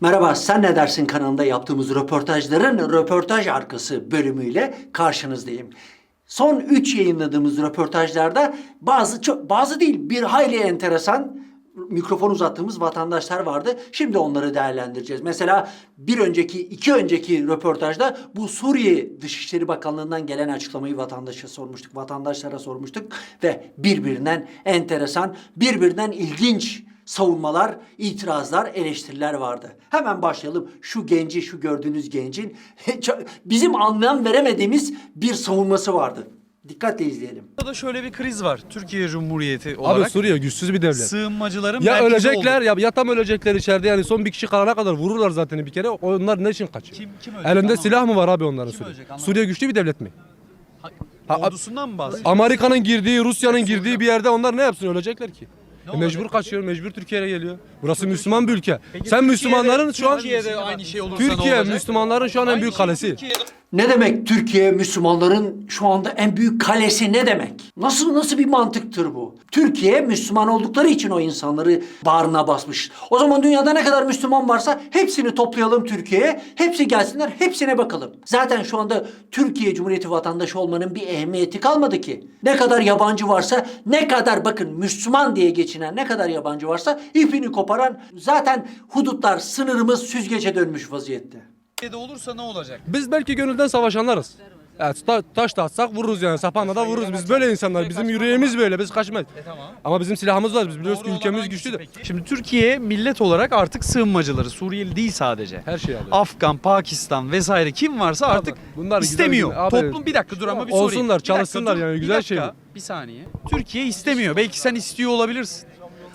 Merhaba, Sen Ne Dersin kanalında yaptığımız röportajların röportaj arkası bölümüyle karşınızdayım. Son 3 yayınladığımız röportajlarda bazı çok bazı değil bir hayli enteresan mikrofon uzattığımız vatandaşlar vardı. Şimdi onları değerlendireceğiz. Mesela bir önceki, iki önceki röportajda bu Suriye Dışişleri Bakanlığı'ndan gelen açıklamayı vatandaşa sormuştuk. Vatandaşlara sormuştuk ve birbirinden enteresan, birbirinden ilginç savunmalar, itirazlar, eleştiriler vardı. Hemen başlayalım. Şu genci, şu gördüğünüz gencin bizim anlam veremediğimiz bir savunması vardı. Dikkatle izleyelim. Burada şöyle bir kriz var. Türkiye Cumhuriyeti olarak Abi Suriye güçsüz bir devlet. sığınmacıların Ya ölecekler oldu. ya, ya tam ölecekler içeride yani son bir kişi kalana kadar vururlar zaten bir kere. Onlar ne için kaçıyor? Kim- kim ölecek Elinde anlamadım. silah mı var abi onların Kim Suriye? ölecek anlamadım. Suriye güçlü bir devlet mi? Ha, Ordusundan mı bahsediyorsun? Amerika'nın girdiği, Rusya'nın girdiği bir yerde onlar ne yapsın ölecekler ki? E mecbur kaçıyor, mecbur Türkiye'ye geliyor. Burası Müslüman bir ülke. Sen Müslümanların şu an Türkiye'de aynı şey olursa Türkiye? Müslümanların şu an en büyük şey kalesi. Ne demek Türkiye Müslümanların şu anda en büyük kalesi ne demek? Nasıl nasıl bir mantıktır bu? Türkiye Müslüman oldukları için o insanları bağrına basmış. O zaman dünyada ne kadar Müslüman varsa hepsini toplayalım Türkiye'ye. Hepsi gelsinler, hepsine bakalım. Zaten şu anda Türkiye Cumhuriyeti vatandaşı olmanın bir ehemmiyeti kalmadı ki. Ne kadar yabancı varsa, ne kadar bakın Müslüman diye geçinen ne kadar yabancı varsa ipini koparan zaten hudutlar, sınırımız süzgece dönmüş vaziyette. Olursa ne olacak? Biz belki gönülden savaşanlarız. Evet, ta- taş da atsak vururuz yani sapanla da vururuz. Biz böyle insanlar. Bizim yüreğimiz böyle. Biz kaçmayız. tamam. Ama bizim silahımız var. Biz biliyoruz ki Doğru olan ülkemiz hangisi güçlüdür. peki? Şimdi Türkiye millet olarak artık sığınmacıları, Suriyeli değil sadece. Her şeyi alıyor. Afgan, Pakistan vesaire kim varsa artık bunlar güzel istemiyor. güzel. Abi, Toplum bir dakika dur ama bir olsunlar, sorayım. Bir dakika çalışsınlar dur, yani, bir güzel dakika, şey Bir saniye. Türkiye istemiyor. Belki sen istiyor olabilirsin.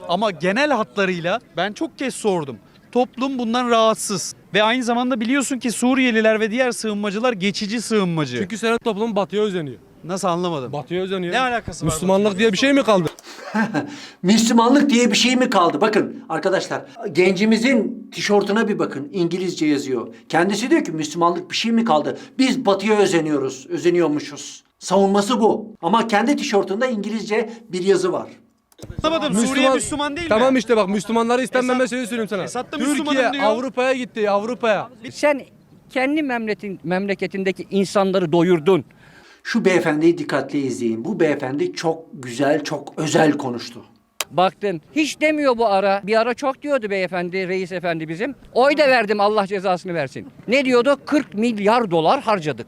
Ama genel hatlarıyla ben çok kez sordum. Toplum bundan rahatsız. Ve aynı zamanda biliyorsun ki Suriyeliler ve diğer sığınmacılar geçici sığınmacı. Çünkü senin toplumun batıya özeniyor. Nasıl anlamadım? Batıya özeniyor. Ne alakası var Müslümanlık diye bir şey mi kaldı? Müslümanlık diye bir şey mi kaldı? Bakın arkadaşlar gencimizin tişörtüne bir bakın. İngilizce yazıyor. Kendisi diyor ki Müslümanlık bir şey mi kaldı? Biz batıya özeniyoruz, özeniyormuşuz. Savunması bu. Ama kendi tişörtünde İngilizce bir yazı var. Anlamadım. Suriye Müslüman değil mi? Tamam işte bak Müslümanları istenmeme şeyi söyleyeyim sana. Esad da Müslümanım Türkiye diyor. Avrupa'ya gitti Avrupa'ya. Sen kendi memleketin, memleketindeki insanları doyurdun. Şu beyefendiyi dikkatle izleyin. Bu beyefendi çok güzel, çok özel konuştu. Baktın hiç demiyor bu ara. Bir ara çok diyordu beyefendi, reis efendi bizim. Oy da verdim Allah cezasını versin. Ne diyordu? 40 milyar dolar harcadık.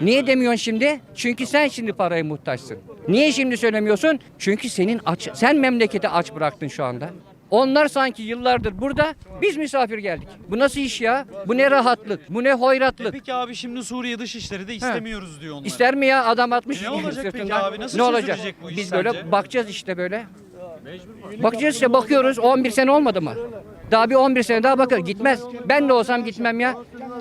Niye demiyorsun şimdi? Çünkü sen şimdi paraya muhtaçsın. Niye şimdi söylemiyorsun? Çünkü senin aç, sen memleketi aç bıraktın şu anda. Onlar sanki yıllardır burada, biz misafir geldik. Bu nasıl iş ya? Bu ne rahatlık, bu ne hoyratlık. Peki abi şimdi Suriye Dışişleri de istemiyoruz diyor onlar. İster mi ya adam atmış Ne olacak peki abi? Nasıl ne olacak? bu iş Biz sence? böyle bakacağız işte böyle. Bakacağız işte bakıyoruz 11 sene olmadı mı? Daha bir 11 sene daha bakar gitmez. Ben de olsam gitmem ya.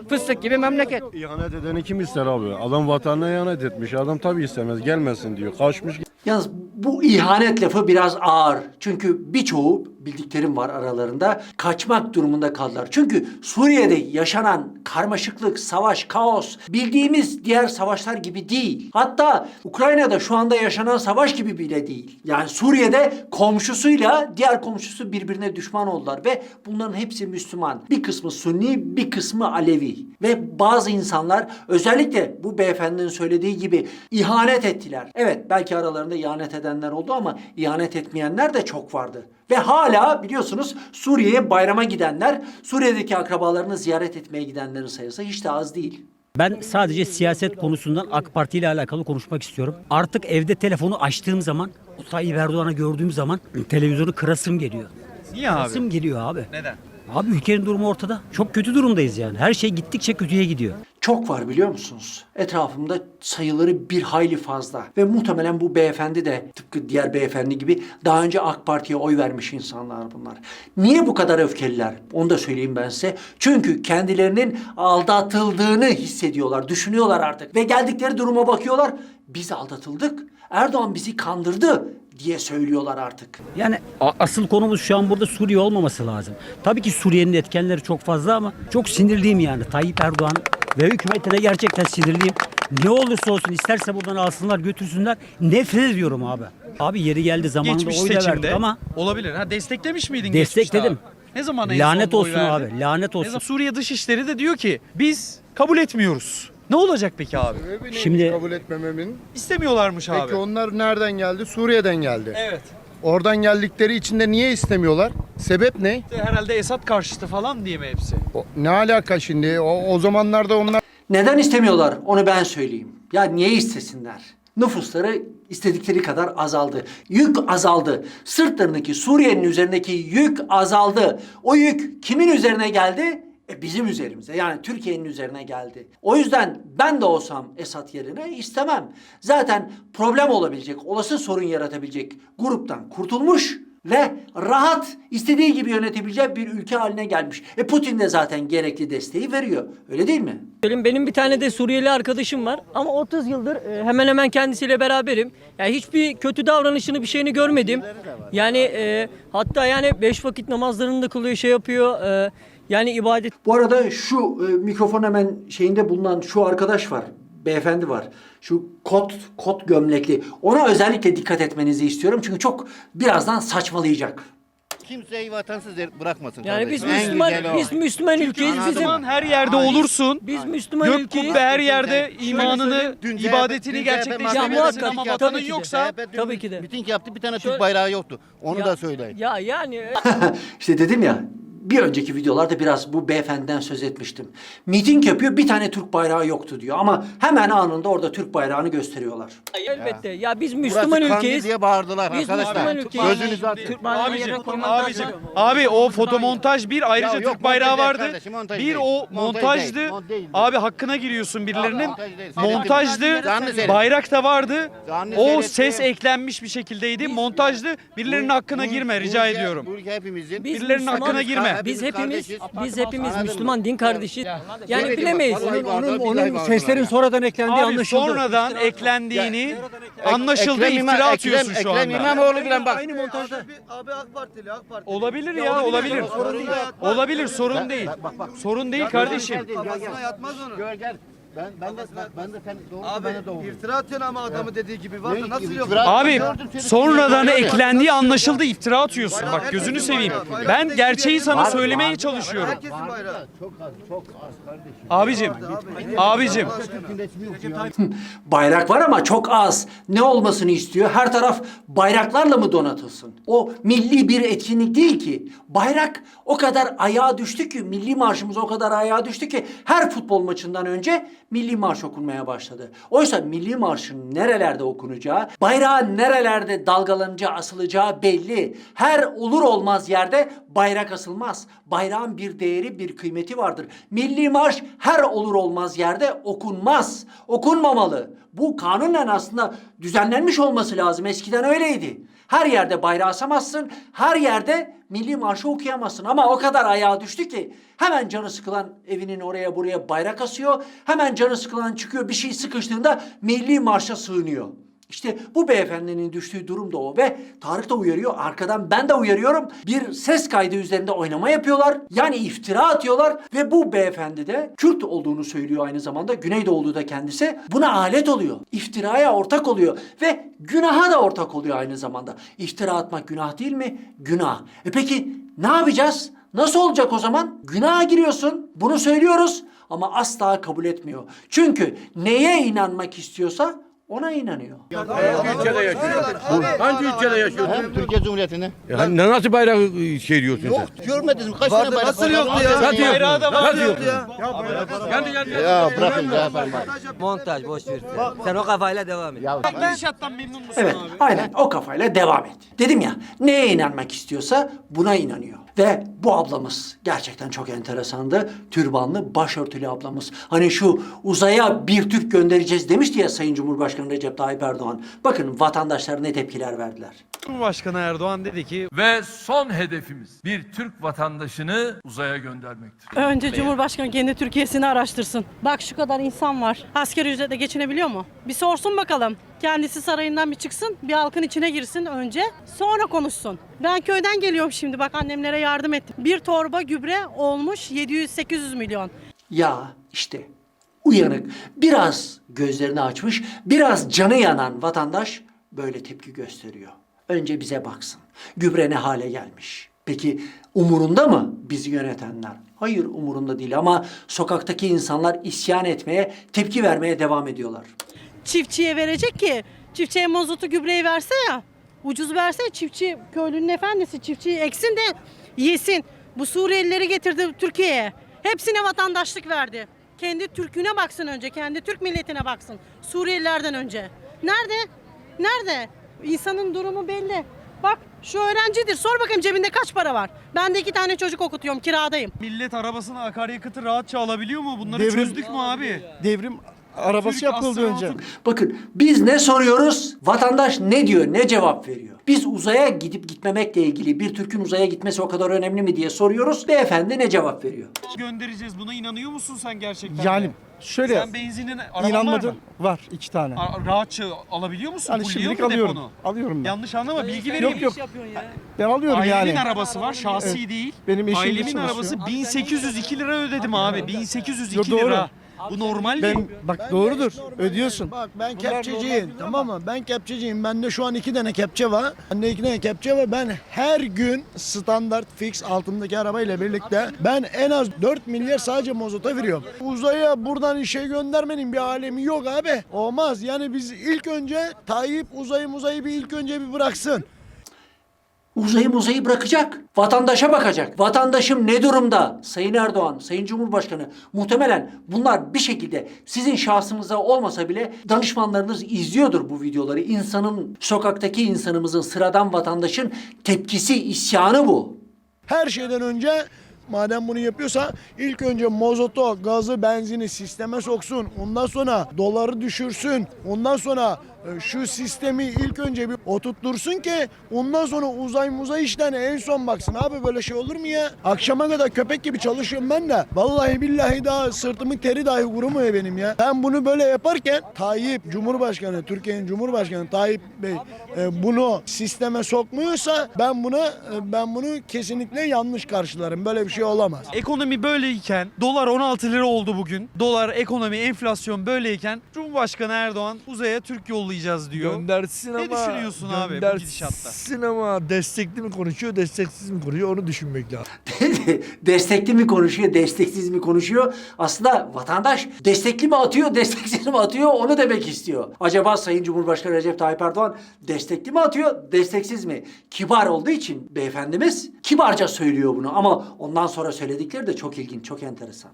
Fıstık gibi memleket. İhanet edeni kim ister abi? Adam vatanına ihanet etmiş. Adam tabii istemez. Gelmesin diyor. Kaçmış Yalnız bu ihanet lafı biraz ağır. Çünkü birçoğu bildiklerim var aralarında kaçmak durumunda kaldılar. Çünkü Suriye'de yaşanan karmaşıklık, savaş, kaos bildiğimiz diğer savaşlar gibi değil. Hatta Ukrayna'da şu anda yaşanan savaş gibi bile değil. Yani Suriye'de komşusuyla diğer komşusu birbirine düşman oldular ve bunların hepsi Müslüman. Bir kısmı Sunni, bir kısmı Alevi. Ve bazı insanlar özellikle bu beyefendinin söylediği gibi ihanet ettiler. Evet belki aralarında ihanet edenler oldu ama ihanet etmeyenler de çok vardı. Ve hala biliyorsunuz Suriye'ye bayrama gidenler, Suriye'deki akrabalarını ziyaret etmeye gidenlerin sayısı hiç de az değil. Ben sadece siyaset konusundan AK Parti ile alakalı konuşmak istiyorum. Artık evde telefonu açtığım zaman, o Tayyip Erdoğan'ı gördüğüm zaman televizyonu kırasım geliyor. Niye abi? Kırasım geliyor abi. Neden? Abi ülkenin durumu ortada. Çok kötü durumdayız yani. Her şey gittikçe kötüye gidiyor. Çok var biliyor musunuz? Etrafımda sayıları bir hayli fazla. Ve muhtemelen bu beyefendi de tıpkı diğer beyefendi gibi daha önce AK Parti'ye oy vermiş insanlar bunlar. Niye bu kadar öfkeliler? Onu da söyleyeyim ben size. Çünkü kendilerinin aldatıldığını hissediyorlar, düşünüyorlar artık. Ve geldikleri duruma bakıyorlar. Biz aldatıldık. Erdoğan bizi kandırdı diye söylüyorlar artık. Yani asıl konumuz şu an burada Suriye olmaması lazım. Tabii ki Suriye'nin etkenleri çok fazla ama çok sinirliyim yani. Tayyip Erdoğan ve hükümetine gerçekten sinirliyim. Ne olursa olsun isterse buradan alsınlar götürsünler. Nefret ediyorum abi. Abi yeri geldi zamanında Geçmiş oy da verdik seçimde ama olabilir. Ha desteklemiş miydin geçmişte Destekledim. abi? Ne zaman en son Lanet oy olsun verdi? abi. Lanet Ne olsun. zaman- Suriye Dışişleri de diyor ki biz kabul etmiyoruz. Ne olacak peki abi? Sebebi Şimdi- kabul etmememin. İstemiyorlarmış abi. Peki onlar nereden geldi? Suriye'den geldi. Evet. Oradan geldikleri için de niye istemiyorlar? Sebep ne? İşte Herhalde Esad karşıtı falan diye mi hepsi? O- ne alaka şimdi? O, o zamanlarda onlar Neden istemiyorlar onu ben söyleyeyim. Ya niye istesinler? Nüfusları istedikleri kadar azaldı. Yük azaldı. Sırtlarındaki Suriye'nin üzerindeki yük azaldı. O yük kimin üzerine geldi? E bizim üzerimize yani Türkiye'nin üzerine geldi. O yüzden ben de olsam Esad yerine istemem. Zaten problem olabilecek, olası sorun yaratabilecek gruptan kurtulmuş ve rahat istediği gibi yönetebilecek bir ülke haline gelmiş. E Putin de zaten gerekli desteği veriyor. Öyle değil mi? Benim bir tane de Suriyeli arkadaşım var ama 30 yıldır e, hemen hemen kendisiyle beraberim. Yani hiçbir kötü davranışını bir şeyini görmedim. Yani e, hatta yani beş vakit namazlarını da kılıyor şey yapıyor. e, yani ibadet Bu arada şu e, mikrofon hemen şeyinde bulunan şu arkadaş var. Beyefendi var. Şu kot kot gömlekli. Ona özellikle dikkat etmenizi istiyorum. Çünkü çok birazdan saçmalayacak. Kimseyi vatansız bırakmasın. yani biz kardeşim. En Müslüman güzeli o. biz Müslüman ülkeyiz. Bizim zaman her yerde olursun. biz Müslüman Gök ülkeyiz. kubbe her yerde imanını, dün CHP ibadetini dün CHP muhakkak, ama tabii vatanın ki de. yoksa CHP dün Tabii ki de. Miting yaptı bir tane Şöyle- Türk bayrağı yoktu. Onu Ya- da söyleyin. Ya yani işte dedim ya bir önceki videolarda biraz bu beyefendiden söz etmiştim. Miting yapıyor bir tane Türk bayrağı yoktu diyor. Ama hemen anında orada Türk bayrağını gösteriyorlar. elbette. Ya biz Burası Müslüman Kandil ülkeyiz. diye bağırdılar Biz arkadaşlar. Müslüman ülkeyiz. Gözünüzü açın. Türk bayrağını Abicim, koymaktan abicim, sonra- abi o fotomontaj bir ayrıca Ya yok, Türk bayrağı değil vardı. kardeşim, montaj bir değil. o Montaj montajdı. değil, montaj değil. Abi hakkına giriyorsun birilerinin. montaj değil. Montajdı. Canlı. Bayrak da vardı. Canlı O seyret ses eklenmiş bir şekildeydi. Montajdı. Birilerinin hakkına girme rica ediyorum. Bu ülke hepimizin. Biz Birilerinin hakkına girme. Biz Hepimiz biz hepimiz? Müslüman din kardeşiz. Yani bilemeyiz. bağırdılar, billahi bağırdılar ya. sonradan eklendiği Abi sonradan eklendiğini anlaşıldı. Ekrem İmam- iftira Ekrem- atıyorsun şu Ekrem anda. İmamoğlu bile bak. Olabilir ya olabilir. Olabilir sorun değil. Sorun değil kardeşim. Gör gel. Ben ben de ben de sen doğru ben de doğru. iftira atıyorsun ama adamı dediği gibi var Ne- nasıl yok? Abi sonradan eklendiği anlaşıldı iftira atıyorsun. Bak gözünü seveyim. Ben gerçeği sana söylemeye çalışıyorum. Herkesin bayrağı. Çok az çok az kardeşim. Abicim. Abicim. Bayrak var ama çok az. Ne olmasını istiyor? Her taraf bayraklarla mı donatılsın? O milli bir etkinlik değil ki. Bayrak o kadar ayağa düştü ki, milli marşımız o kadar ayağa düştü ki her futbol maçından önce milli marş okunmaya başladı. Oysa milli marşın nerelerde okunacağı, bayrağın nerelerde dalgalanacağı, asılacağı belli. Her olur olmaz yerde bayrak asılmaz. Bayrağın bir değeri, bir kıymeti vardır. Milli marş her olur olmaz yerde okunmaz. Okunmamalı. Bu kanunen aslında düzenlenmiş olması lazım. Eskiden öyleydi. Her yerde bayrağı asamazsın, her yerde milli marşı okuyamazsın. Ama o kadar ayağa düştü ki hemen canı sıkılan evinin oraya buraya bayrak asıyor. Hemen canı sıkılan çıkıyor bir şey sıkıştığında milli marşa sığınıyor. İşte bu beyefendinin düştüğü durum da o ve Tarık da uyarıyor. Arkadan ben de uyarıyorum. Bir ses kaydı üzerinde oynama yapıyorlar. Yani iftira atıyorlar ve bu beyefendi de Kürt olduğunu söylüyor aynı zamanda. Güneydoğulu da kendisi. Buna alet oluyor. İftiraya ortak oluyor ve günaha da ortak oluyor aynı zamanda. İftira atmak günah değil mi? Günah. E peki ne yapacağız? Nasıl olacak o zaman? Günaha giriyorsun. Bunu söylüyoruz ama asla kabul etmiyor. Çünkü neye inanmak istiyorsa ona inanıyor. Hangi ülkede yaşıyorsun? Hem Türkiye Cumhuriyeti'ne. Yani nasıl bayrak şey diyorsun Yok görmediniz mi? Kaç tane bayrak nasıl var? yoktu ya? söyleyin Bayrağı da var. Ya bırakın ya efendim. Montaj boş ver. Sen o kafayla devam et. Gidişattan memnun musun Evet, abi? aynen o kafayla devam et. Dedim ya, neye inanmak istiyorsa buna inanıyor. Ve bu ablamız gerçekten çok enteresandı. Türbanlı, başörtülü ablamız. Hani şu uzaya bir Türk göndereceğiz demişti ya Sayın Cumhurbaşkanı Recep Tayyip Erdoğan. Bakın vatandaşlar ne tepkiler verdiler. Cumhurbaşkanı Erdoğan dedi ki Ve son hedefimiz bir Türk vatandaşını uzaya göndermektir. Önce Cumhurbaşkanı kendi Türkiye'sini araştırsın. Bak şu kadar insan var. Asgari ücretle geçinebiliyor mu? Bir sorsun bakalım. Kendisi sarayından bir çıksın, bir halkın içine girsin önce, sonra konuşsun. Ben köyden geliyorum şimdi bak annemlere yardım ettim. Bir torba gübre olmuş 700-800 milyon. Ya işte uyanık, biraz gözlerini açmış, biraz canı yanan vatandaş böyle tepki gösteriyor. Önce bize baksın. Gübre ne hale gelmiş? Peki Umurunda mı bizi yönetenler? Hayır umurunda değil ama sokaktaki insanlar isyan etmeye, tepki vermeye devam ediyorlar. Çiftçiye verecek ki çiftçiye mazotu gübreyi verse ya ucuz verse çiftçi köylünün efendisi çiftçiyi eksin de yesin. Bu Suriyelileri getirdi Türkiye'ye. Hepsine vatandaşlık verdi. Kendi Türk'üne baksın önce, kendi Türk milletine baksın. Suriyelilerden önce. Nerede? Nerede? İnsanın durumu belli. Bak şu öğrencidir. Sor bakayım cebinde kaç para var? Ben de iki tane çocuk okutuyorum, kiradayım. Millet arabasına akaryakıtı rahatça alabiliyor mu? Bunları Devrim- çözdük mü abi? Devrim arabası Türk yapıldı önce. Bakın biz ne soruyoruz? Vatandaş ne diyor, ne cevap veriyor? Biz uzaya gidip gitmemekle ilgili bir Türk'ün uzaya gitmesi o kadar önemli mi diye soruyoruz. Beyefendi ne cevap veriyor? Göndereceğiz. Buna inanıyor musun sen gerçekten? Yani de? şöyle Sen benzinin araban var inanmadım. mı? Var iki tane. A- Rahatça alabiliyor musun? Yani Fulluyor şimdilik mu alıyorum. deponu? Alıyorum ben. Yanlış anlama bilgi vereyim. Yok yok. Ben alıyorum Ailemin yani. arabası var şahsi Evet. değil. Benim eşim de Ailemin çalışıyor. arabası 1802 lira ödedim abi. 1802 Yo, doğru. lira. Bu normal değil. Ben bak doğrudur. Ödüyorsun. Bak ben Bunlar kepçeciyim tamam mı? Ben kepçeciyim. Bende şu an iki tane kepçe var. Bende iki tane kepçe var. Ben her gün standart fix altındaki arabayla birlikte ben en az 4 milyar sadece mazota veriyorum. Uzaya buradan işe göndermenin bir alemi yok abi. Olmaz. Yani biz ilk önce Tayyip uzayı uzayı bir ilk önce bir bıraksın. Uzayı muzayı bırakacak. Vatandaşa bakacak. Vatandaşım ne durumda? Sayın Erdoğan, Sayın Cumhurbaşkanı muhtemelen bunlar bir şekilde sizin şahsınıza olmasa bile danışmanlarınız izliyordur bu videoları. İnsanın, sokaktaki insanımızın, sıradan vatandaşın tepkisi, isyanı bu. Her şeyden önce madem bunu yapıyorsa ilk önce mozotu, gazı, benzini sisteme soksun. Ondan sonra doları düşürsün. Ondan sonra şu sistemi ilk önce bir oturtursun ki ondan sonra uzay muzay işlerine en son baksın. Abi böyle şey olur mu ya? Akşama kadar köpek gibi çalışıyorum ben de. Vallahi billahi daha sırtımın teri dahi kurumuyor benim ya. Ben bunu böyle yaparken Tayyip Cumhurbaşkanı, Türkiye'nin Cumhurbaşkanı Tayyip Bey e, bunu sisteme sokmuyorsa ben bunu e, ben bunu kesinlikle yanlış karşılarım. Böyle bir şey olamaz. Ekonomi böyleyken, dolar 16 lira oldu bugün. Dolar, ekonomi, enflasyon böyleyken Cumhurbaşkanı Erdoğan uzaya Türk yollayacağız diyor. Göndersin Ne ama. düşünüyorsun abi bu gidişatta? Göndersin ama destekli mi konuşuyor, desteksiz mi konuşuyor onu düşünmek lazım. destekli mi konuşuyor, desteksiz mi konuşuyor? Aslında vatandaş destekli mi atıyor, desteksiz mi atıyor onu demek istiyor. Acaba Sayın Cumhurbaşkanı Recep Tayyip Erdoğan destekli mi atıyor, desteksiz mi? Kibar olduğu için beyefendimiz kibarca söylüyor bunu ama ondan sonra söyledikleri de çok ilginç, çok enteresan.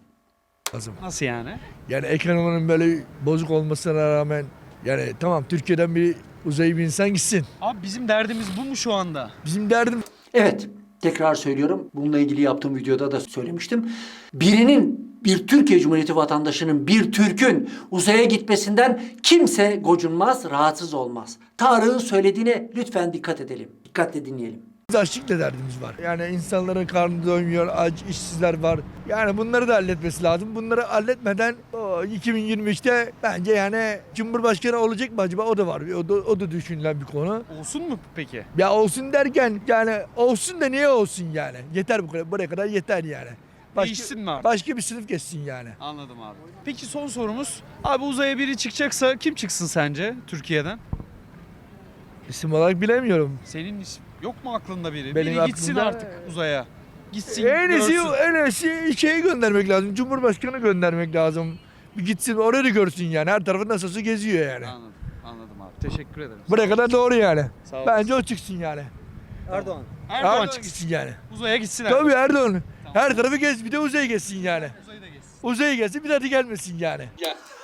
Nasıl yani? Yani ekonominin böyle bozuk olmasına rağmen yani tamam Türkiye'den bir uzayı bir insan gitsin. Abi bizim derdimiz bu mu şu anda? Bizim derdim Evet, tekrar söylüyorum. Bununla ilgili yaptığım videoda da söylemiştim. Birinin bir Türkiye Cumhuriyeti vatandaşının, bir Türk'ün uzaya gitmesinden kimse gocunmaz, rahatsız olmaz. Tarık'ın söylediğine lütfen dikkat edelim. Dikkatle dinleyelim. Açlıkla derdimiz var. Yani insanların karnı doymuyor, aç, işsizler var. Yani bunları da halletmesi lazım. Bunları halletmeden o 2023'te bence yani Cumhurbaşkanı olacak mı acaba o da var. O da, o da düşünülen bir konu. Olsun mu peki? Ya olsun derken yani olsun da niye olsun yani? Yeter bu kadar, buraya kadar yeter yani. Değişsin mi artık? Başka bir sınıf geçsin yani. Anladım abi. Peki son sorumuz. Abi uzaya biri çıkacaksa kim çıksın sence Türkiye'den? İsim olarak bilemiyorum. Senin is- yok mu aklında biri? Benim biri gitsin aklımda- artık uzaya. Gitsin En iyisi, görsün. en iyisi şeyi göndermek lazım. Cumhurbaşkanı göndermek lazım. Bir gitsin orayı da görsün yani. Her tarafı nasılsa geziyor yani. Anladım. Anladım abi. Teşekkür ederim. Buraya kadar doğru yani. Sağ ol. Bence o çıksın yani. Erdoğan. Erdoğan Erdoğan çıksın. çıksın yani. Uzaya gitsin Erdoğan. Tabii Erdoğan. Her tarafı gez bir de uzaya geçsin yani. Uzaya gelsin bir daha da gelmesin yani.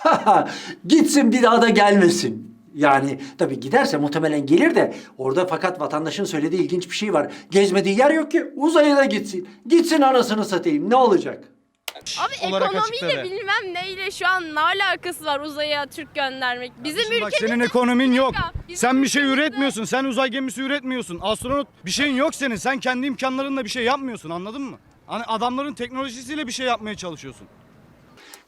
Gitsin bir daha da gelmesin. Yani tabii giderse muhtemelen gelir de orada fakat vatandaşın söylediği ilginç bir şey var. Gezmediği yer yok ki uzaya da gitsin. Gitsin anasını satayım ne olacak? Abi olarak ekonomiyle açıkladı. bilmem neyle şu an ne alakası var uzaya Türk göndermek? Bizim Bak ülkemizde senin ekonomin yok. Bizim Sen bir şey ülkemizde- üretmiyorsun. Sen uzay gemisi üretmiyorsun. Astronot bir şeyin yok senin. Sen kendi imkanlarınla bir şey yapmıyorsun. Anladın mı? Hani adamların teknolojisiyle bir şey yapmaya çalışıyorsun.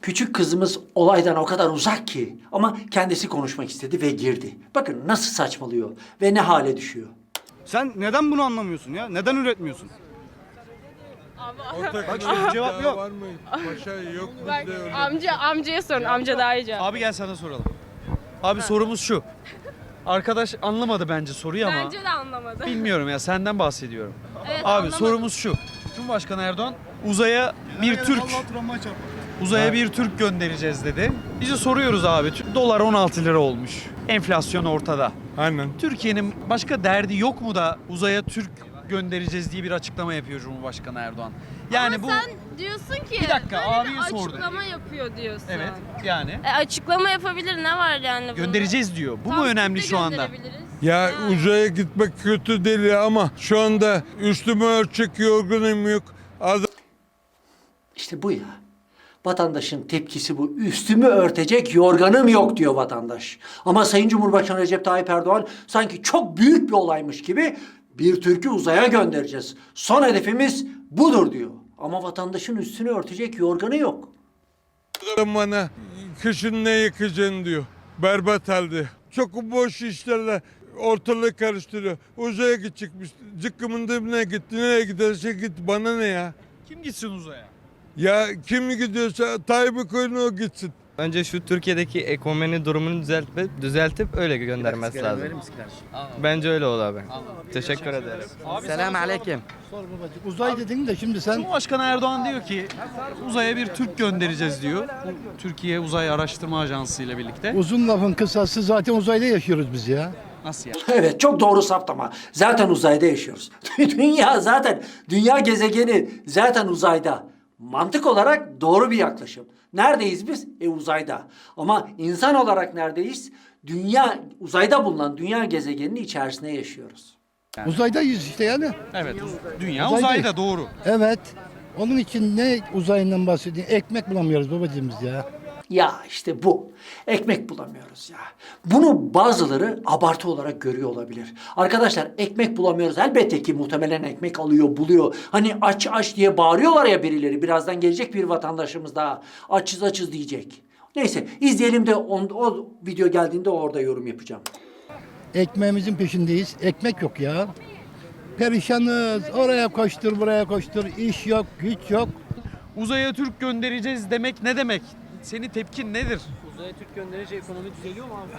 Küçük kızımız olaydan o kadar uzak ki ama kendisi konuşmak istedi ve girdi. Bakın nasıl saçmalıyor ve ne hale düşüyor. Sen neden bunu anlamıyorsun ya? Neden üretmiyorsun? Bak işte cevap yok. Bak amca amcaya sorun. Amca daha iyi cevap. Abi gel sana soralım. Abi sorumuz şu. Arkadaş anlamadı bence soruyu ama Bence de anlamadı. bilmiyorum ya senden bahsediyorum. Evet, Abi anlamadım. sorumuz şu. Cumhurbaşkanı Erdoğan uzaya bir Türk uzaya bir Türk göndereceğiz dedi. Biz de soruyoruz abi. Dolar 16 lira olmuş. Enflasyon ortada. Aynen. Türkiye'nin başka derdi yok mu da uzaya Türk göndereceğiz diye bir açıklama yapıyor Cumhurbaşkanı Erdoğan. Yani Ama bu sen diyorsun ki Bir dakika, böyle abiye bir sordum. açıklama yapıyor diyorsun. evet yani E, açıklama yapabilir ne var yani bunda? göndereceğiz diyor. Bu Tam mu önemli şu anda? gönderebiliriz. Ya uzaya gitmek kötü değil ama şu anda üstüme ölçek yorgunum yok. Adam İşte bu ya. Vatandaşın tepkisi bu. Üstümü örtecek yorganım yok diyor vatandaş. Ama Sayın Cumhurbaşkanı Recep Tayyip Erdoğan sanki çok büyük bir olaymış gibi bir Türk'ü uzaya göndereceğiz. Son hedefimiz budur diyor. Ama vatandaşın üstünü örtecek yorganı yok. bana kışın ne yıkacaksın diyor. Berbat halde. Çok boş işlerle ortalığı karıştırıyor. Uzaya gidecekmiş. Zıkkımın dibine gitti. Nereye giderse git. Bana ne ya? Kim gitsin uzaya? Ya kim gidiyorsa Tayyip'i koyun o gitsin. Bence şu Türkiye'deki ekonomi durumunu düzeltip, düzeltip öyle göndermesi lazım. Bence öyle olur abi. Teşekkür ederim. Selam aleyküm. Uzay dedin de şimdi sen Cumhurbaşkanı Erdoğan diyor ki uzaya bir Türk göndereceğiz diyor. Türkiye Uzay Araştırma Ajansı ile birlikte. uzun lafın kısası zaten uzayda yaşıyoruz biz ya. Nasıl ya? Evet çok doğru saptama. Zaten uzayda yaşıyoruz. dünya zaten, dünya gezegeni zaten uzayda. Mantık olarak doğru bir yaklaşım. Neredeyiz biz? E uzayda. Ama insan olarak neredeyiz? Dünya, uzayda bulunan dünya gezegeninin içerisinde yaşıyoruz. Uzaydayız işte yani. Evet dünya Uzayda. uzayda doğru. Evet. Onun için ne uzayından bahsediyor? Ekmek bulamıyoruz babacığım biz ya. Ya işte bu. Ekmek bulamıyoruz ya. Bunu bazıları abartı olarak görüyor olabilir. Arkadaşlar ekmek bulamıyoruz. Elbette ki muhtemelen ekmek alıyor, buluyor. Hani aç aç diye bağırıyorlar ya birileri. Birazdan gelecek bir vatandaşımız daha açız açız diyecek. Neyse izleyelim de on, o video geldiğinde orada yorum yapacağım. Ekmeğimizin peşindeyiz. Ekmek yok ya. Perişanız. Oraya koştur, buraya koştur. İş yok, güç yok. Uzaya Türk göndereceğiz demek ne demek? Senin tepkin nedir? Uzaya Türk gönderince ekonomi düzeliyor mu abi?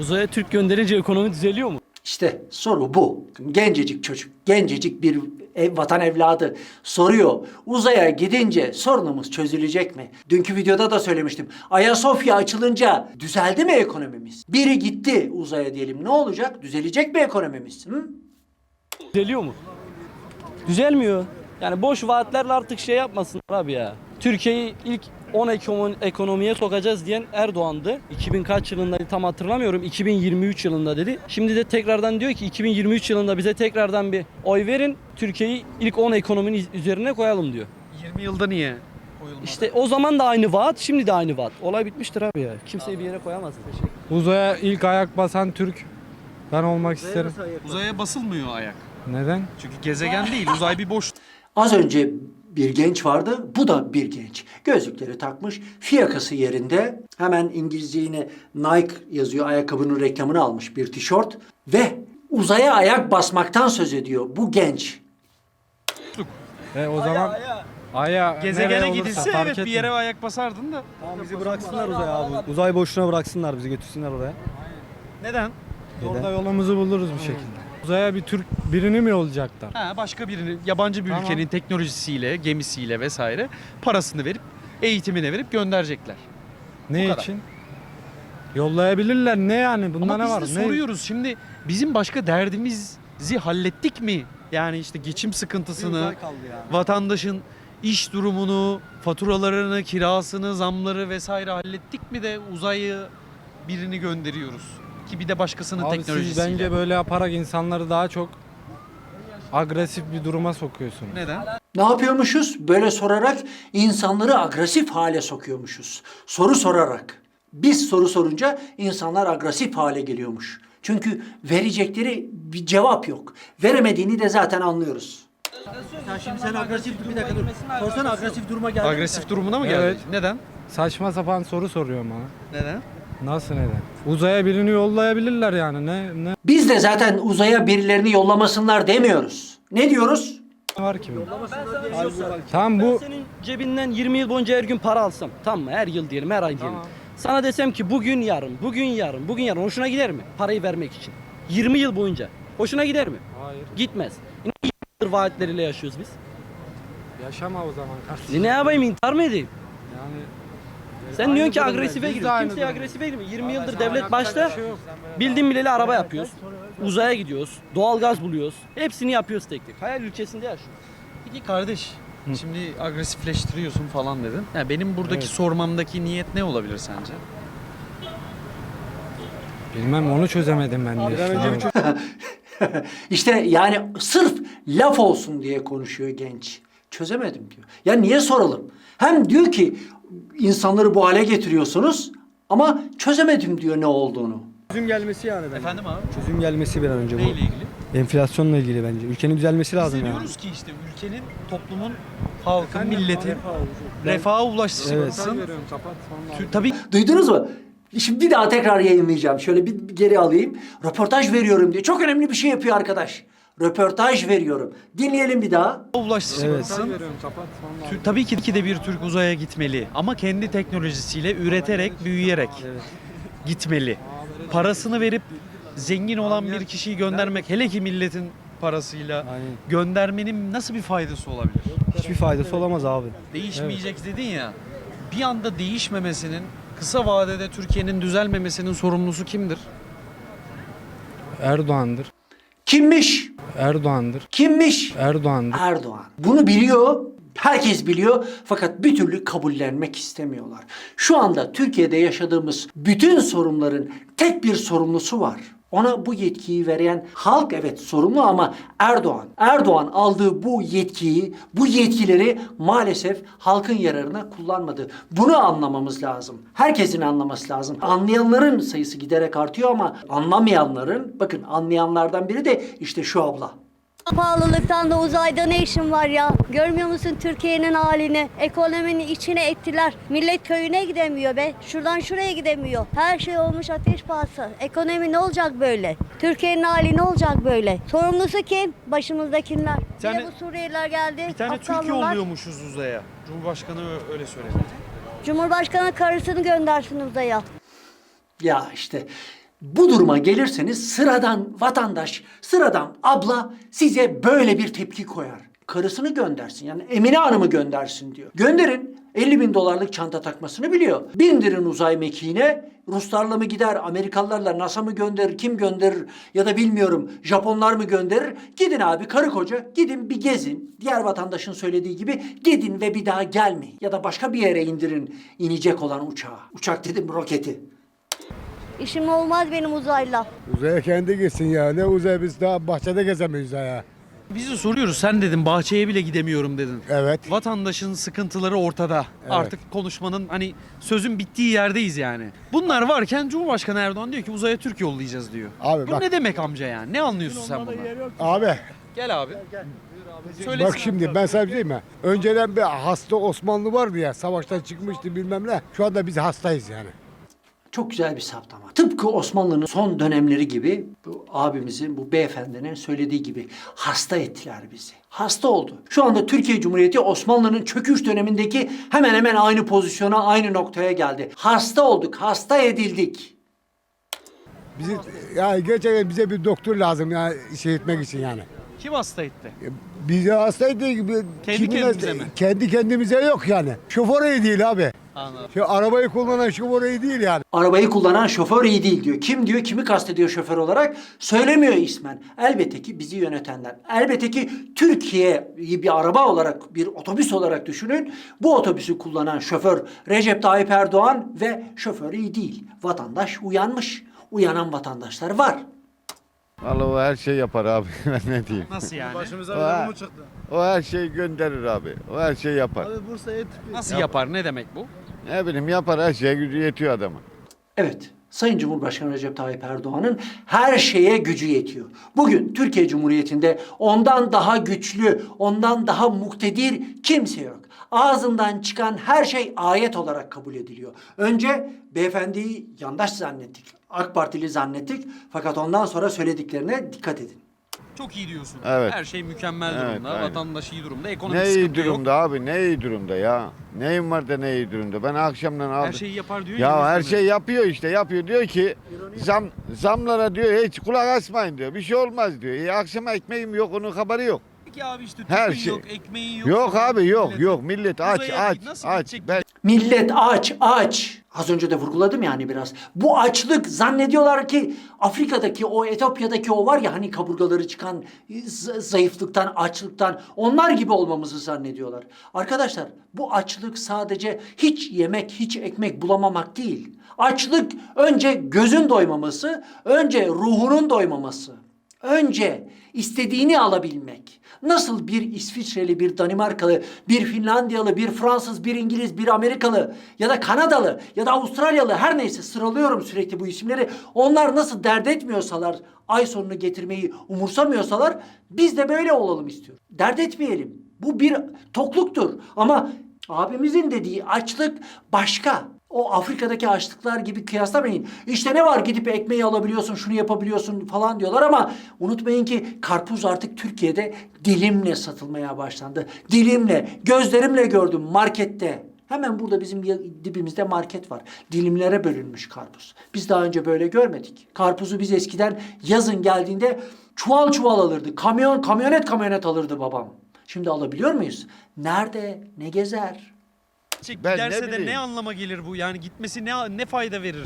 Uzaya Türk gönderince ekonomi düzeliyor mu? İşte soru bu. Gencecik çocuk, gencecik bir ev, vatan evladı soruyor. Uzaya gidince sorunumuz çözülecek mi? Dünkü videoda da söylemiştim. Ayasofya açılınca düzeldi mi ekonomimiz? Biri gitti uzaya diyelim. Ne olacak? Düzelecek mi ekonomimiz? Hı? Düzeliyor mu? Düzelmiyor. Yani boş vaatlerle artık şey yapmasın abi ya. Türkiye'yi ilk 10 ekonomi- ekonomiye sokacağız diyen Erdoğan'dı. 2000 kaç yılında tam hatırlamıyorum. 2023 yılında dedi. Şimdi de tekrardan diyor ki 2023 yılında bize tekrardan bir oy verin. Türkiye'yi ilk 10 ekonominin üzerine koyalım diyor. 20 yılda niye? koyulmadı? İşte o zaman da aynı vaat, şimdi de aynı vaat. Olay bitmiştir abi ya. Kimseyi bir yere koyamazsın. Uzaya ilk ayak basan Türk. Ben olmak isterim. Uzaya basılmıyor ayak. Neden? Çünkü gezegen değil uzay bir boş. Az önce bir genç vardı. Bu da bir genç. Gözlükleri takmış. Fiyakası yerinde. Hemen İngilizce yine Nike yazıyor. Ayakkabının reklamını almış bir tişört. Ve uzaya ayak basmaktan söz ediyor bu genç. E o zaman aya Gezegene gidilse evet bir yere ayak basardın da. Bizi bıraksınlar uzaya abi. Uzay boşuna bıraksınlar bizi götürsünler oraya. Neden? Orada yolumuzu buluruz bir şekilde. Uzaya bir Türk birini mi olacaklar? Ha, başka birinin yabancı bir Tamam. ülkenin teknolojisiyle, gemisiyle vesaire parasını verip eğitimine verip gönderecekler. Ne kadar. için? Yollayabilirler. Ne yani? Bunda Ama ne biz var? de Ne? soruyoruz şimdi bizim başka derdimizi hallettik mi? Yani işte geçim sıkıntısını, vatandaşın iş durumunu, faturalarını, kirasını, zamları vesaire hallettik mi de uzayı birini gönderiyoruz? Ki bir de başkasının Abi siz teknolojisiyle. bence böyle yaparak insanları daha çok agresif bir duruma sokuyorsunuz. Neden? Ne yapıyormuşuz? Böyle sorarak insanları agresif hale sokuyormuşuz. Soru sorarak. Biz soru sorunca insanlar agresif hale geliyormuş. Çünkü verecekleri bir cevap yok. Veremediğini de zaten anlıyoruz. şimdi sen agresif bir dakika dur. Sorsana agresif duruma geldin. Agresif durumuna mı geldi? Evet. Neden? Saçma sapan soru soruyor bana. Neden? Nasıl neden? Uzaya birini yollayabilirler yani. Ne ne Biz de zaten uzaya birilerini yollamasınlar demiyoruz. Ne diyoruz? var ki? Tamam bu Senin cebinden 20 yıl boyunca her gün para alsam. Tamam mı? Her yıl diyelim, her ay diyelim. Sana desem ki bugün yarın, bugün yarın, bugün yarın hoşuna gider mi? Parayı vermek için. 20 yıl boyunca. Hoşuna gider mi? Hayır. Gitmez. vaatleriyle yaşıyoruz biz. Yaşama o zaman kardeşim. E ne yapayım intihar mı edeyim? Yani Sen diyorsun ki agresife giriyor. Kimseye agresife girmiyor. 20 yıldır devlet başta bildiğin bileli araba yapıyoruz. Uzaya gidiyoruz. Doğalgaz buluyoruz. Hepsini yapıyoruz tek tek. Hayal ülkesinde yaşıyoruz. Peki kardeş, şimdi agresifleştiriyorsun falan dedin. Ya benim buradaki sormamdaki niyet ne olabilir sence? Bilmem onu çözemedim ben de. işte yani sırf laf olsun diye konuşuyor genç. Çözemedim diyor. Ya niye soralım? Hem diyor ki insanları bu hale getiriyorsunuz ama çözemedim diyor ne olduğunu. Çözüm gelmesi yani bence. Efendim abi? Çözüm gelmesi bir an önce Neyle ilgili? Enflasyonla ilgili bence. Ülkenin düzelmesi Biz lazım de yani. diyoruz ki işte ülkenin, toplumun, halkın, milletin refaha ulaşması. Tü- Tabii Duydunuz mu? Şimdi bir daha tekrar yayınlayacağım. Şöyle bir geri alayım. Röportaj veriyorum diye. Çok önemli bir şey yapıyor arkadaş. Röportaj veriyorum. Dinleyelim bir daha. ulaştırsın. Tü- Tabii ki ki de bir Türk uzaya gitmeli ama kendi teknolojisiyle üreterek, büyüyerek gitmeli. Parasını verip zengin olan bir kişiyi göndermek hele ki milletin parasıyla göndermenin nasıl bir faydası olabilir? Hiçbir faydası olamaz abi. Değişmeyecek dedin ya. Bir anda değişmemesinin kısa vadede Türkiye'nin düzelmemesinin sorumlusu kimdir? Erdoğan'dır. Kimmiş? Erdoğan'dır. Kimmiş? Erdoğan'dır. Erdoğan. Bunu biliyor. Herkes biliyor fakat bir türlü kabullenmek istemiyorlar. Şu anda Türkiye'de yaşadığımız bütün sorunların tek bir sorumlusu var. Ona bu yetkiyi veren halk evet sorumlu ama Erdoğan. Erdoğan aldığı bu yetkiyi, bu yetkileri maalesef halkın yararına kullanmadı. Bunu anlamamız lazım. Herkesin anlaması lazım. Anlayanların sayısı giderek artıyor ama anlamayanların, bakın anlayanlardan biri de işte şu abla. Pahalılıktan da uzayda ne işin var ya? Görmüyor musun Türkiye'nin halini? Ekonominin içine ettiler. Millet köyüne gidemiyor be. Şuradan şuraya gidemiyor. Her şey olmuş ateş pahası. Ekonomi ne olacak böyle? Türkiye'nin hali ne olacak böyle? Sorumlusu kim? Başımızdakiler. Bir tane- bu Suriyeliler geldi. Bir tane Türkiye oluyormuşuz uzaya. Cumhurbaşkanı öyle söyledi. Cumhurbaşkanı karısını göndersin uzaya. Ya işte bu duruma gelirseniz sıradan vatandaş, sıradan abla size böyle bir tepki koyar. Karısını göndersin yani Emine Hanım'ı göndersin diyor. Gönderin 50 bin dolarlık çanta takmasını biliyor. Bindirin uzay mekiğine Ruslarla mı gider, Amerikalılarla NASA mı gönderir, kim gönderir ya da bilmiyorum Japonlar mı gönderir. Gidin abi karı koca gidin bir gezin. Diğer vatandaşın söylediği gibi gidin ve bir daha gelmeyin. Ya da başka bir yere indirin inecek olan uçağı. Uçak dedim roketi. İşim olmaz benim uzayla. Uzaya kendi gitsin ya. Ne uzay biz daha bahçede gezemeyiz ya. Biz de soruyoruz sen dedin bahçeye bile gidemiyorum dedin. Evet. Vatandaşın sıkıntıları ortada. Artık konuşmanın hani sözün bittiği yerdeyiz yani. Bunlar varken Cumhurbaşkanı Erdoğan diyor ki uzaya Türk yollayacağız diyor. Abi Bu bak. ne demek amca yani? Ne anlıyorsun sen bundan? Abi Gel abi. Söyle. bak şimdi ben sana bir şey diyeyim mi? Önceden bir hasta Osmanlı vardı ya. Savaştan çıkmıştı bilmem ne. Şu anda biz hastayız yani. Çok güzel bir saptama. Tıpkı Osmanlı'nın son dönemleri gibi bu abimizin, bu beyefendinin söylediği gibi hasta ettiler bizi. Hasta oldu. Şu anda Türkiye Cumhuriyeti Osmanlı'nın çöküş dönemindeki hemen hemen aynı pozisyona, aynı noktaya geldi. Hasta olduk, hasta edildik. Bizi yani gerçekten bize bir doktor lazım yani şey etmek için yani. Kim hasta etti? Bize hastaydı gibi Kendi kendimize mi? Kendi kendimize yok yani. Şoför iyi değil abi. Anladım. Şu arabayı kullanan şoför iyi değil yani. Arabayı kullanan şoför iyi değil diyor. Kim diyor, kimi kastediyor şoför olarak? Söylemiyor ismen. Elbette ki bizi yönetenler. Elbette ki Türkiye'yi bir araba olarak, bir otobüs olarak düşünün. Bu otobüsü kullanan şoför Recep Tayyip Erdoğan ve şoför iyi değil. Vatandaş uyanmış. Uyanan vatandaşlar var. Vallahi o her şey yapar abi. ben ne diyeyim. Nasıl yani? O, o her şeyi gönderir abi. O her şeyi yapar. Nasıl yapar? Ne demek bu? Ne bileyim yapar her şeye gücü yetiyor adamın. Evet, Sayın Cumhurbaşkanı Recep Tayyip Erdoğan'ın her şeye gücü yetiyor. Bugün Türkiye Cumhuriyeti'nde ondan daha güçlü, ondan daha muktedir kimse yok. Ağzından çıkan her şey ayet olarak kabul ediliyor. Önce beyefendiyi yandaş zannettik, AK Partili zannettik fakat ondan sonra söylediklerine dikkat edin. Çok iyi diyorsun. Evet. Her şey mükemmel Evet, durumda. aynen. Vatandaş iyi durumda. Ekonomi Ne iyi sıkıntı yok. durumda abi ne iyi durumda ya. Neyim var da ne iyi durumda. Ben akşamdan aldım. Her şeyi yapar diyor Ya her şey yapıyor işte yapıyor. Diyor ki zam zamlara diyor hiç kulak asmayın diyor. Bir şey olmaz diyor. E, akşama ekmeğim yok onun haberi yok. Ki abi işte Her şey. yok, ekmeğin yok. Yok abi yok Millet- yok millet aç Uzaya aç nasıl aç. gidecek? Ben Millet aç aç. Az önce de vurguladım yani biraz. Bu açlık zannediyorlar ki Afrika'daki o Etiyopya'daki o var ya hani kaburgaları çıkan z- zayıflıktan, açlıktan onlar gibi olmamızı zannediyorlar. Arkadaşlar bu açlık sadece hiç yemek, hiç ekmek bulamamak değil. Açlık önce gözün doymaması, önce ruhunun doymaması. Önce istediğini alabilmek. Nasıl bir İsviçreli, bir Danimarkalı, bir Finlandiyalı, bir Fransız, bir İngiliz, bir Amerikalı ya da Kanadalı ya da Avustralyalı her neyse sıralıyorum sürekli bu isimleri. Onlar nasıl dert etmiyorsalar, ay sonunu getirmeyi umursamıyorsalar biz de böyle olalım istiyorum. Dert etmeyelim. Bu bir tokluktur ama abimizin dediği açlık başka. O Afrika'daki açlıklar gibi kıyaslamayın. İşte ne var gidip ekmeği alabiliyorsun, şunu yapabiliyorsun falan diyorlar ama unutmayın ki karpuz artık Türkiye'de dilimle satılmaya başlandı. Dilimle, gözlerimle gördüm markette. Hemen burada bizim dibimizde market var. Dilimlere bölünmüş karpuz. Biz daha önce böyle görmedik. Karpuzu biz eskiden yazın geldiğinde çuval çuval alırdı. Kamyon, kamyonet kamyonet alırdı babam. Şimdi alabiliyor muyuz? Nerede? Ne gezer? Çek, Ben ne giderse de bileyim. ne anlama gelir bu? Yani gitmesi ne ne fayda verir?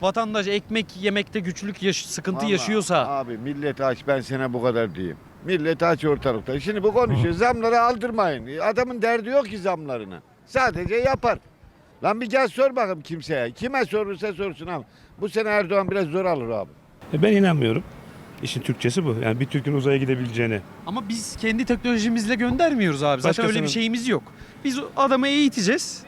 Vatandaş ekmek yemekte güçlük yaş- sıkıntı Vallahi yaşıyorsa Abi millet aç ben sana bu kadar diyeyim. Millet aç ortalıkta. Şimdi bu konuşuyor. Zamları aldırmayın. Adamın derdi yok ki zamlarını. Sadece yapar. Lan bir gel sor bakalım kimseye. Kime sorursa sorsun abi. Bu sene Erdoğan biraz zor alır abi. E, Ben inanmıyorum. İşin Türkçesi bu. Yani bir Türk'ün uzaya gidebileceğine. ama biz kendi teknolojimizle göndermiyoruz abi. Zaten öyle bir Başkasının- şeyimiz yok. Biz adamı eğiteceğiz.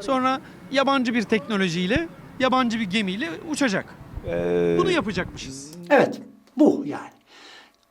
Sonra yabancı bir teknolojiyle, yabancı bir gemiyle uçacak. Ee, Bunu yapacakmışız. Evet, bu yani.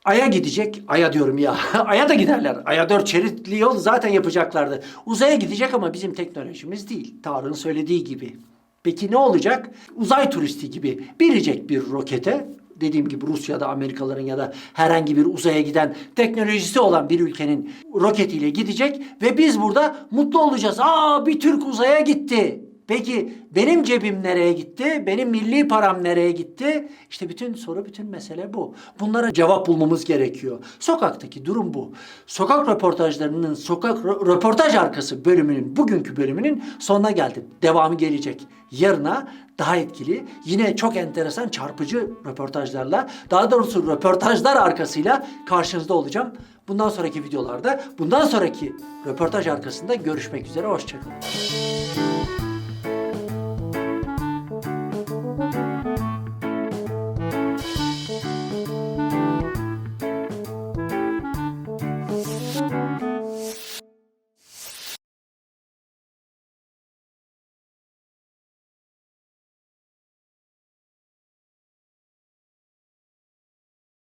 Ay'a gidecek, Ay'a diyorum ya. Ay'a da giderler. Ay'a dört şeritli yol zaten yapacaklardı. Uzaya gidecek ama bizim teknolojimiz değil. Tarık'ın söylediği gibi. Peki ne olacak? Uzay turisti gibi bilecek bir rokete, dediğim gibi Rusya'da, Amerikalıların ya da herhangi bir uzaya giden teknolojisi olan bir ülkenin roketiyle gidecek ve biz burada mutlu olacağız. Aa bir Türk uzaya gitti. Peki benim cebim nereye gitti? Benim milli param nereye gitti? İşte bütün soru, bütün mesele bu. Bunlara cevap bulmamız gerekiyor. Sokaktaki durum bu. Sokak röportajlarının sokak rö- röportaj arkası bölümünün bugünkü bölümünün sonuna geldim. Devamı gelecek. Yarına daha etkili, yine çok enteresan çarpıcı röportajlarla, daha doğrusu röportajlar arkasıyla karşınızda olacağım. Bundan sonraki videolarda, bundan sonraki röportaj arkasında görüşmek üzere. Hoşçakalın.